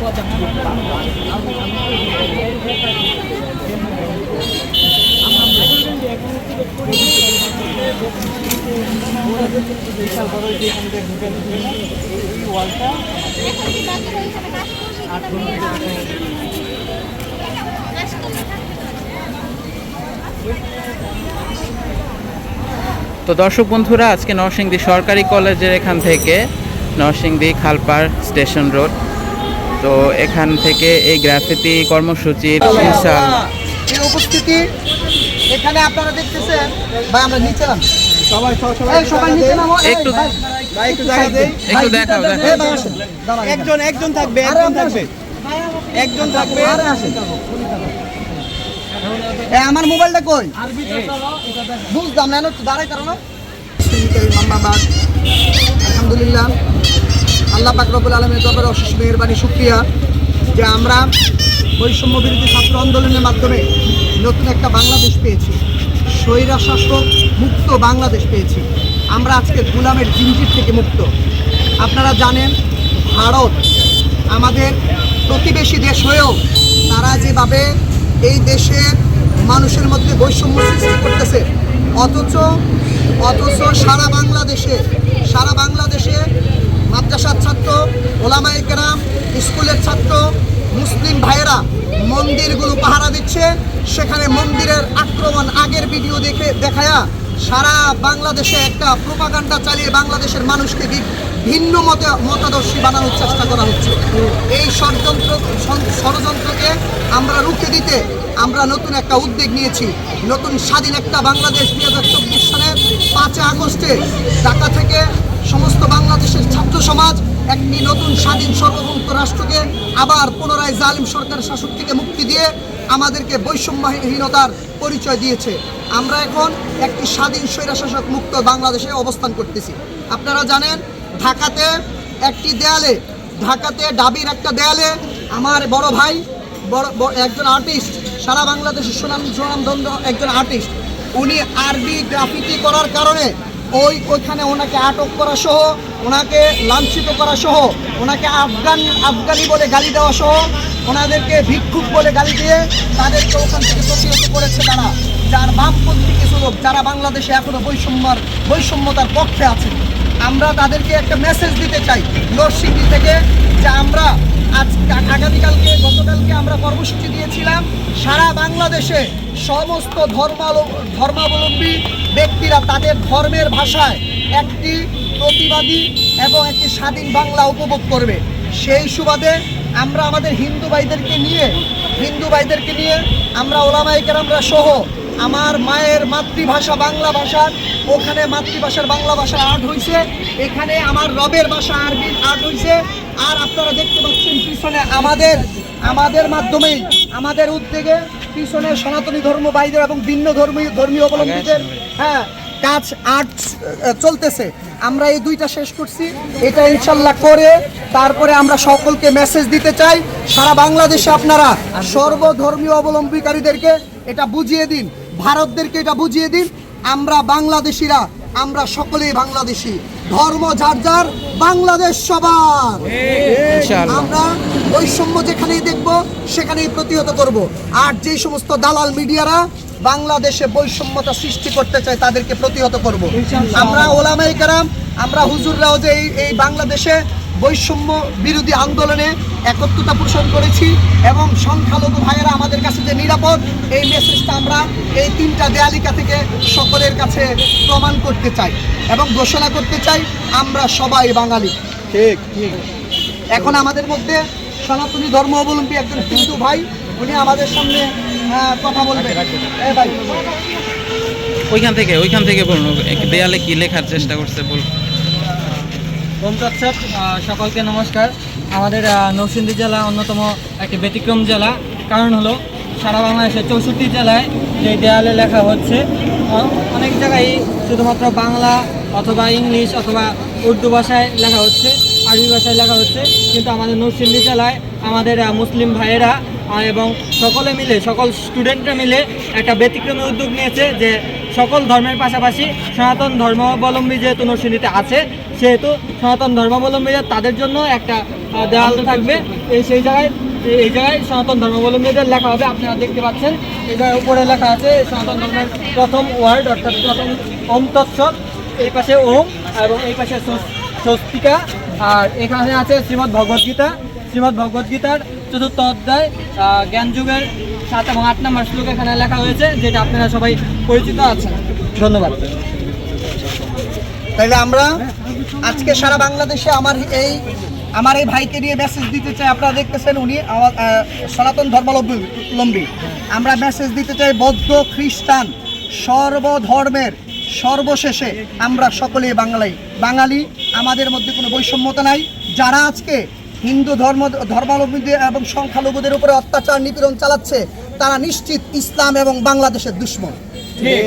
তো দর্শক বন্ধুরা আজকে নরসিংদী সরকারি কলেজের এখান থেকে নরসিংদী খালপাড় স্টেশন রোড। তো এখান থেকে এই গ্রাফিতি কর্মসূচির এই উপস্থিতি এখানে আপনারা দেখতেছেন। ভাই আমরা নিচে সবাই সবাই নিচে নামো। একটু- একটু দেখাও দেখাও। একজন একজন থাকবে আরে একজন থাকবে। একজন থাকবে। আরে আসেন। আমার মোবাইলটা কই? না একটু দাঁড়াই কারণ আলহামদুলিল্লাহ। আল্লাহ পাক রব্বুল আলমের দরবারে অশেষ মেহরবানি, শুক্রিয়া যে আমরা বৈষম্য বিরোধী ছাত্র আন্দোলনের মাধ্যমে নতুন একটা বাংলাদেশ পেয়েছি স্বৈরা শাসক মুক্ত বাংলাদেশ পেয়েছি। আমরা আজকে গুলামের জিঞ্জির থেকে মুক্ত। আপনারা জানেন, ভারত আমাদের প্রতিবেশী দেশ হয়েও তারা যেভাবে এই দেশের মানুষের মধ্যে বৈষম্য সৃষ্টি করতেছে, অথচ অথচ সারা বাংলাদেশে সারা বাংলাদেশে মাদ্রাসার ছাত্র ওলামাই কেরাম, স্কুলের ছাত্র, মুসলিম ভাইয়েরা মন্দিরগুলো পাহারা দিচ্ছে। সেখানে মন্দিরের আক্রমণ আগের ভিডিও দেখে দেখায়া সারা বাংলাদেশে একটা প্রোপাগান্ডা চালিয়ে বাংলাদেশের মানুষকে ভিন্ন মতে মতাদর্শী বানানোর চেষ্টা করা হচ্ছে। এই ষড়যন্ত্র ষড়যন্ত্রকে আমরা রুখে দিতে আমরা নতুন একটা উদ্যোগ নিয়েছি। নতুন স্বাধীন একটা বাংলাদেশ দুই হাজার চব্বিশ সালের পাঁচই আগস্টে ঢাকা থেকে সমস্ত বাংলাদেশের ছাত্র সমাজ একটি নতুন স্বাধীন সর্বভৌমত্ব রাষ্ট্রকে আবার পুনরায় জালিম সরকার শাসক থেকে মুক্তি দিয়ে আমাদেরকে বৈষম্যহীনতার পরিচয় দিয়েছে। আমরা এখন একটি স্বাধীন স্বৈরাশাসক মুক্ত বাংলাদেশে অবস্থান করতেছি। আপনারা জানেন, ঢাকাতে একটি দেয়ালে, ঢাকাতে ডাবির একটা দেয়ালে আমার বড় ভাই, বড়, বড়- একজন আর্টিস্ট, সারা বাংলাদেশের সুনাম সুনামধন্য একজন আর্টিস্ট। উনি আরবি গ্রাফিটি করার কারণে ওই ওইখানে ওনাকে আটক করা সহ, ওনাকে লাঞ্ছিত করা সহ, ওনাকে আফগান, আফগানি বলে গালি দেওয়া সহ, ওনাদেরকে ভিক্ষুক বলে গালি দিয়ে তাদেরকে ওখান থেকে প্রতিহত করেছে তারা। যার বামপন্থী কিছু লোক যারা বাংলাদেশে এখনও বৈষম্যর, বৈষম্যতার পক্ষে আছে আমরা তাদেরকে একটা মেসেজ দিতে চাই নরসিংদী থেকে যে আমরা আজ, আগামীকালকে, গতকালকে আমরা কর্মসূচি দিয়েছিলাম, সারা বাংলাদেশে সমস্ত ধর্মালো, ধর্মাবলম্বী ব্যক্তিরা তাদের ধর্মের ভাষায় একটি প্রতিবাদী এবং একটি স্বাধীন বাংলা উপভোগ করবে। সেই সুবাদে আমরা আমাদের হিন্দু ভাইদেরকে নিয়ে, হিন্দু ভাইদেরকে নিয়ে আমরা ওলামাইকের আমরা সহ আমার মায়ের মাতৃভাষা বাংলা ভাষার ওখানে মাতৃভাষার বাংলা ভাষা আর্ট হয়েছে এখানে আমার রবের ভাষা আরবি আর্ট হয়েছে আর আপনারা দেখতে পাচ্ছেন পিছনে আমাদের আমাদের মাধ্যমেই আমাদের উদ্যোগে পিছনে সনাতনী ধর্ম ভাইদের এবং ভিন্ন ধর্মীয় ধর্মীয় অবলম্বীদের হ্যাঁ কাজ আর্ট চলতেছে। আমরা এই দুইটা শেষ করছি। এটা ইনশাল্লাহ করে তারপরে আমরা সকলকে মেসেজ দিতে চাই। সারা বাংলাদেশে আপনারা সর্বধর্মীয় অবলম্বীকারীদেরকে এটা বুঝিয়ে দিন। ভারতদেরকে এটা বুঝিয়ে দিন। আমরা বাংলাদেশিরা আমরা সকলেই বাংলাদেশি। ধর্ম যার যার বাংলাদেশ সবার। আমরা বৈষম্য যেখানেই দেখব সেখানেই প্রতিহত করব। আর যে সমস্ত দালাল মিডিয়ারা বাংলাদেশে বৈষম্যতা সৃষ্টি করতে চায় তাদেরকে প্রতিহত করব। আমরা ওলামাই কারাম আমরা হুজুররাও যে এই- এই বাংলাদেশে বৈষম্য বিরোধী আন্দোলনে একত্রতা পোষণ করেছি এবং সংখ্যালঘু ভাইয়েরা আমাদের কাছে যে নিরাপদ এই মেসেজটা আমরা এই তিনটা দেয়ালিকা থেকে সকলের কাছে প্রমাণ করতে চাই এবং ঘোষণা করতে চাই আমরা সবাই বাঙালি। ঠিক ঠিক। এখন আমাদের মধ্যে সনাতনী ধর্ম অবলম্বী একজন হিন্দু ভাই উনি আমাদের সামনে কথা বলবেন। এ ভাই। ওইখান থেকে ওইখান থেকে বলুন দেয়ালে কি লেখার চেষ্টা করছে বল তৎসৎ আহ, সকলকে নমস্কার। আমাদের নরসিংদী জেলা অন্যতম একটি ব্যতিক্রম জেলা। কারণ হলো সারা বাংলাদেশের চৌষট্টি জেলায় যে দেয়ালে লেখা হচ্ছে অনেক জায়গায় শুধুমাত্র বাংলা অথবা ইংলিশ অথবা উর্দু ভাষায় লেখা হচ্ছে আরবি ভাষায় লেখা হচ্ছে। কিন্তু আমাদের নরসিংদী জেলায় আমাদের মুসলিম ভাইয়েরা এবং সকলে মিলে সকল স্টুডেন্টরা মিলে একটা ব্যতিক্রমী উদ্যোগ নিয়েছে যে সকল ধর্মের পাশাপাশি সনাতন ধর্মাবলম্বী যেহেতু নরসিংদীতে আছে সেহেতু সনাতন ধর্মাবলম্বীরা তাদের জন্য একটা দেওয়াল থাকবে। এই সেই জায়গায় এই- জায়গায় সনাতন ধর্মাবলম্বীদের লেখা হবে আপনারা দেখতে পাচ্ছেন। এই জায়গায় উপরে লেখা আছে সনাতন ধর্মের প্রথম ওয়ার্ড অর্থাৎ প্রথম ওম তৎসৎ। এই পাশে ওম এবং এই পাশে স্বস্তিকা। আর এখানে আছে শ্রীমদ্ ভগবদ গীতা। শ্রীমদ্ ভগবদ গীতার চতুর্থ অধ্যায় আহ, জ্ঞান যুগের সাত এবং আট নম্বর শ্লোক এখানে লেখা হয়েছে যেটা আপনারা সবাই পরিচিত আছেন। ধন্যবাদ। তাইলে আমরা আজকে সারা বাংলাদেশে আমার এই আমার এই ভাইকে নিয়ে মেসেজ দিতে চাই। আপনারা দেখতেছেন উনি সনাতন ধর্মাবলম্বী। আমরা মেসেজ দিতে চাই বৌদ্ধ খ্রিস্টান সর্বধর্মের সর্বশেষে আমরা সকলেই বাঙালি। বাঙালি আমাদের মধ্যে কোনো বৈষম্যতা নাই। যারা আজকে হিন্দু ধর্ম ধর্মাবলম্বীদের এবং সংখ্যালঘুদের উপরে অত্যাচার নিপীড়ন চালাচ্ছে তারা নিশ্চিত ইসলাম এবং বাংলাদেশের দুশ্মন।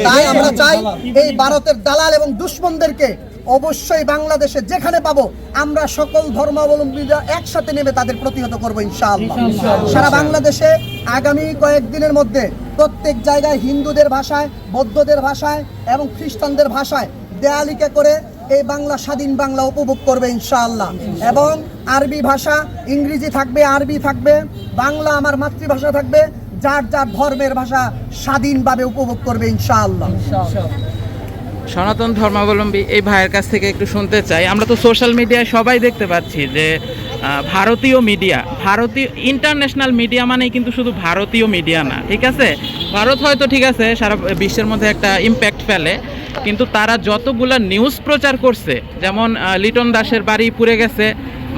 তাই আমরা চাই এই ভারতের দালাল এবং দুশ্মনদেরকে অবশ্যই বাংলাদেশে যেখানে পাবো আমরা সকল ধর্মাবলম্বীরা একসাথে নেমে তাদের প্রতিহত করব ইনশাআল্লাহ। সারা বাংলাদেশে আগামী কয়েকদিনের মধ্যে প্রত্যেক জায়গায় হিন্দুদের ভাষায় বৌদ্ধদের ভাষায় এবং খ্রিস্টানদের ভাষায় দেয়ালিকা করে এই বাংলা স্বাধীন বাংলা উপভোগ করবে ইনশাআল্লাহ। এবং আরবি ভাষা ইংরেজি থাকবে আরবি থাকবে বাংলা আমার মাতৃভাষা থাকবে যার যার ধর্মের ভাষা স্বাধীনভাবে উপভোগ করবে ইনশাআল্লাহ। সনাতন ধর্মাবলম্বী এই ভাইয়ের কাছ থেকে একটু শুনতে চাই। আমরা তো সোশ্যাল মিডিয়ায় সবাই দেখতে পাচ্ছি যে ভারতীয় মিডিয়া ভারতীয় ইন্টারন্যাশনাল মিডিয়া মানেই কিন্তু শুধু ভারতীয় মিডিয়া না, ঠিক আছে? ভারত হয়তো ঠিক আছে, সারা বিশ্বের মধ্যে একটা ইম্প্যাক্ট ফেলে, কিন্তু তারা যতগুলা নিউজ প্রচার করছে, যেমন লিটন দাসের বাড়ি পুড়ে গেছে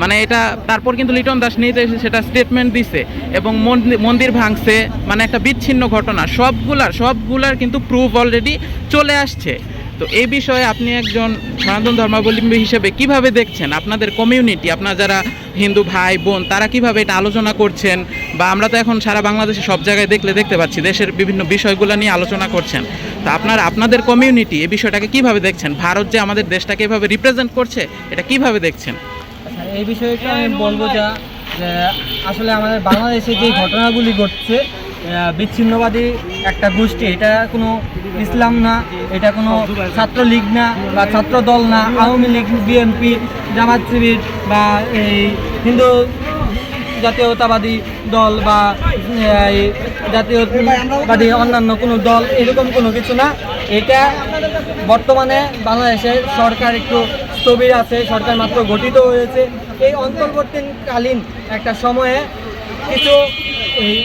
মানে এটা, তারপর কিন্তু লিটন দাস নিজে এসে সেটা স্টেটমেন্ট দিছে, এবং মন্দি- মন্দির ভাঙছে মানে একটা বিচ্ছিন্ন ঘটনা, সবগুলার সবগুলার কিন্তু প্রুফ অলরেডি চলে আসছে। তো এই বিষয়ে আপনি একজন সনাতন ধর্মাবলম্বী হিসেবে কীভাবে দেখছেন আপনাদের কমিউনিটি আপনার যারা হিন্দু ভাই বোন তারা কীভাবে এটা আলোচনা করছেন? বা আমরা তো এখন সারা বাংলাদেশে সব জায়গায় দেখলে দেখতে পাচ্ছি দেশের বিভিন্ন বিষয়গুলো নিয়ে আলোচনা করছেন। তা আপনার আপনাদের কমিউনিটি এই বিষয়টাকে কীভাবে দেখছেন? ভারত যে আমাদের দেশটাকে এভাবে রিপ্রেজেন্ট করছে এটা কীভাবে দেখছেন? আচ্ছা, এই বিষয়টা আমি বলব যা আসলে আমাদের বাংলাদেশে যে ঘটনাগুলি ঘটছে বিচ্ছিন্নবাদী একটা গোষ্ঠী। এটা কোনো ইসলাম না, এটা কোনো ছাত্রলীগ না বা ছাত্র দল না। আওয়ামী লীগ বিএনপি জামাত শিবির বা এই হিন্দু জাতীয়তাবাদী দল বা এই জাতীয়তাবাদী অন্যান্য কোনো দল, এরকম কোনো কিছু না। এটা বর্তমানে বাংলাদেশের সরকার একটু স্থবির আছে, সরকার মাত্র গঠিত হয়েছে। এই অন্তর্বর্তীকালীন একটা সময়ে কিছু এই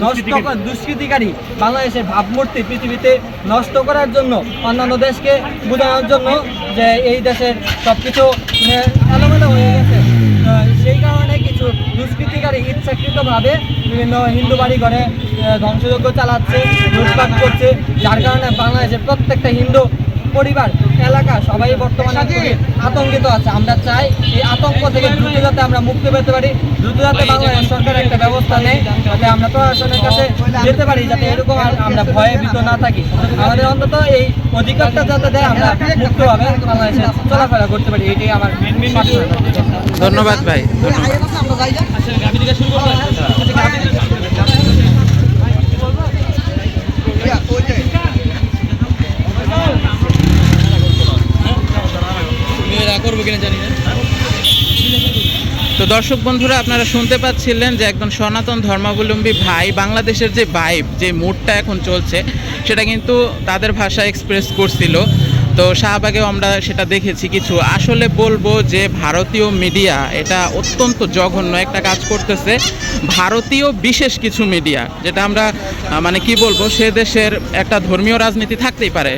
নষ্ট করা- দুষ্কৃতিকারী। বাংলাদেশের ভাবমূর্তি পৃথিবীতে নষ্ট করার জন্য অন্যান্য দেশকে বোঝানোর জন্য যে এই দেশের সব কিছু এলোমেলো হয়ে গেছে। সেই কারণে কিছু দুষ্কৃতিকারী ইচ্ছাকৃতভাবে বিভিন্ন হিন্দু বাড়ি ঘরে ধ্বংসযজ্ঞ চালাচ্ছে লুটপাট করছে। যার কারণে বাংলাদেশের প্রত্যেকটা হিন্দু পরিবার এলাকা সবাই বর্তমানে আতঙ্কিত আছে। আমরা চাই এই আতঙ্ক থেকে দ্রুত যাতে আমরা মুক্তি পেতে পারি। দ্রুত যাতে বাংলাদেশ সরকার একটা ব্যবস্থা নেয় যাতে আমরা প্রশাসনের কাছে যেতে পারি যাতে এরকম আর আমরা ভয়ে ভীত না থাকি। আমাদের অন্তত এই অধিকারটা যাতে দেয় আমরা মুক্তভাবে বাংলাদেশে চলাফেরা করতে পারি। এটাই আমার ধন্যবাদ ভাই ধন্যবাদ। আমরা যাই যা। তো দর্শক বন্ধুরা, আপনারা শুনতে পাচ্ছিলেন যে একজন সনাতন ধর্মাবলম্বী ভাই, বাংলাদেশের যে ভাইব যে মুডটা এখন চলছে, সেটা কিন্তু তাদের ভাষা এক্সপ্রেস করছিল তো শাহবাগেও আমরা সেটা দেখেছি কিছু। আসলে বলব যে ভারতীয় মিডিয়া এটা অত্যন্ত জঘন্য একটা কাজ করতেছে। ভারতীয় বিশেষ কিছু মিডিয়া, যেটা আমরা মানে কি বলব, সে দেশের একটা ধর্মীয় রাজনীতি থাকতেই পারে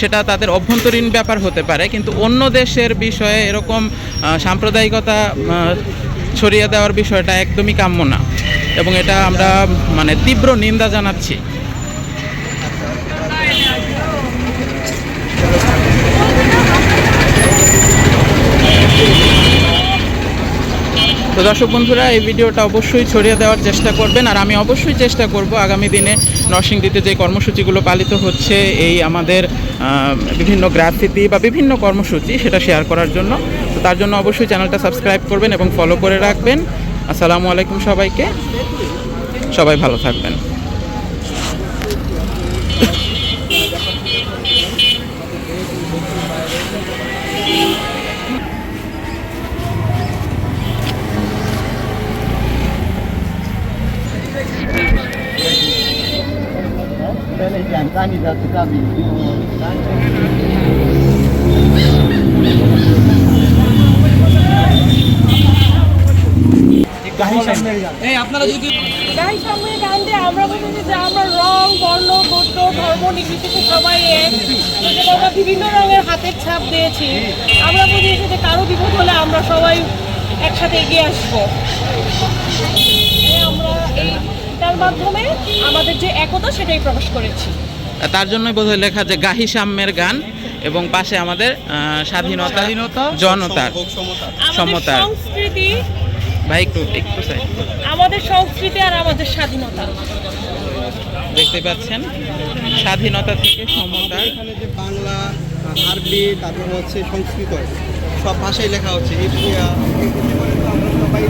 সেটা তাদের অভ্যন্তরীণ ব্যাপার হতে পারে, কিন্তু অন্য দেশের বিষয়ে এরকম সাম্প্রদায়িকতা ছড়িয়ে দেওয়ার বিষয়টা একদমই কাম্য না। এবং এটা আমরা মানে তীব্র নিন্দা জানাচ্ছি। তো দর্শক বন্ধুরা, এই ভিডিওটা অবশ্যই ছড়িয়ে দেওয়ার চেষ্টা করবেন। আর আমি অবশ্যই চেষ্টা করব আগামী দিনে নরসিংদীতে যে কর্মসূচিগুলো পালিত হচ্ছে, এই আমাদের বিভিন্ন গ্রাফিতি বা বিভিন্ন কর্মসূচি সেটা শেয়ার করার জন্য। তো তার জন্য অবশ্যই চ্যানেলটা সাবস্ক্রাইব করবেন এবং ফলো করে রাখবেন। আসসালামু আলাইকুম সবাইকে। সবাই ভালো থাকবেন। সামনে গান দিয়ে আমরা বলতেছি যে আমরা রং, বর্ণ, গোত্র, ধর্ম, নির্বিশেষে সবাই আমরা বিভিন্ন রঙের হাতের ছাপ দিয়েছি। আমরা বুঝিয়েছি যে কারও বিপদ হলে আমরা সবাই একসাথে এগিয়ে আসব। এইটার মাধ্যমে আমাদের যে একতা সেটাই প্রকাশ করেছি। তার জন্যই বোধহয় লেখা যে গাহি সাম্যের গান এবং পাশে আমাদের স্বাধীনতা স্বাধীনতা জনতার সমতা আমাদের সমতার। সংস্কৃতি ভাই একটু একটু। আমাদের সংস্কৃতি আর আমাদের স্বাধীনতা। দেখতে পাচ্ছেন স্বাধীনতা থেকে সমতার এখানে যে বাংলা আরবি তারপর হচ্ছে সংস্কৃত সব ভাষায় লেখা হচ্ছে। সবাই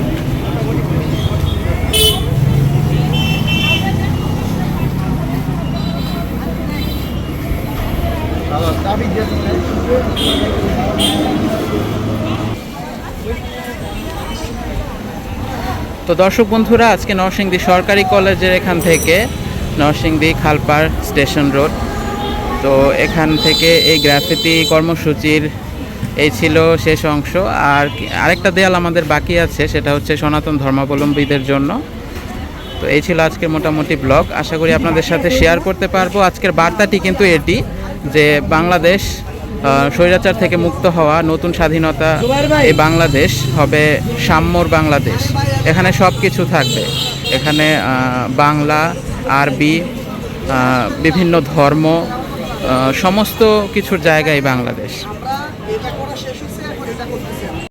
তো দর্শক বন্ধুরা, আজকে নরসিংদী সরকারি কলেজের এখান থেকে নরসিংদী খালপাড় স্টেশন রোড। তো এখান থেকে এই গ্রাফিতি কর্মসূচির এই ছিল শেষ অংশ। আর আরেকটা দেয়াল আমাদের বাকি আছে, সেটা হচ্ছে সনাতন ধর্মাবলম্বীদের জন্য। তো এই ছিল আজকের মোটামুটি ব্লগ। আশা করি আপনাদের সাথে শেয়ার করতে পারব। আজকের বার্তাটি কিন্তু এটি। যে বাংলাদেশ স্বৈরাচার থেকে মুক্ত হওয়া নতুন স্বাধীনতা এই বাংলাদেশ হবে সাম্যর বাংলাদেশ। এখানে সব কিছু থাকবে। এখানে বাংলা, আরবি বিভিন্ন ধর্ম সমস্ত কিছুর জায়গায় বাংলাদেশ।